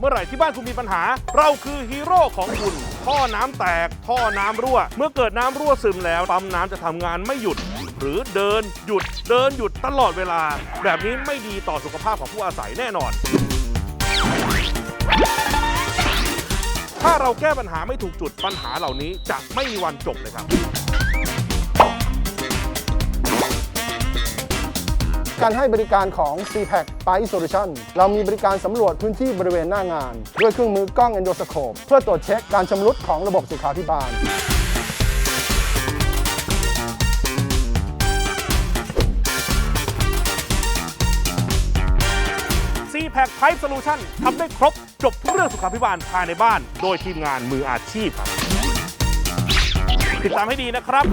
เมื่อไหร่ที่บ้านคุณมีปัญหา เราคือฮีโร่ของคุณ ท่อน้ำแตก ท่อน้ำรั่ว เมื่อเกิดน้ำรั่วซึมแล้ว ปั๊มน้ำจะทำงานไม่หยุด หรือเดินหยุด เดินหยุดตลอดเวลา แบบนี้ไม่ดีต่อสุขภาพของผู้อาศัยแน่นอน ถ้าเราแก้ปัญหาไม่ถูกจุดปัญหาเหล่านี้จะไม่มีวันจบเลยครับ การให้บริการของ c p a c p i Solution เรามีบริการสำรวจพื้นที่บริเวณหน้างาน ด้วยเครื่องมือกล้อง endoscope เพื่อตรวจเช็คการชำรุดของระบบสุขาภิบาล c p a c Pipe Solution ทำได้ครบจบทุกเรื่องสุขาภิบาลภายในบ้าน โดยทีมงานมืออาชีพครับติดตามให้ดีนะครับ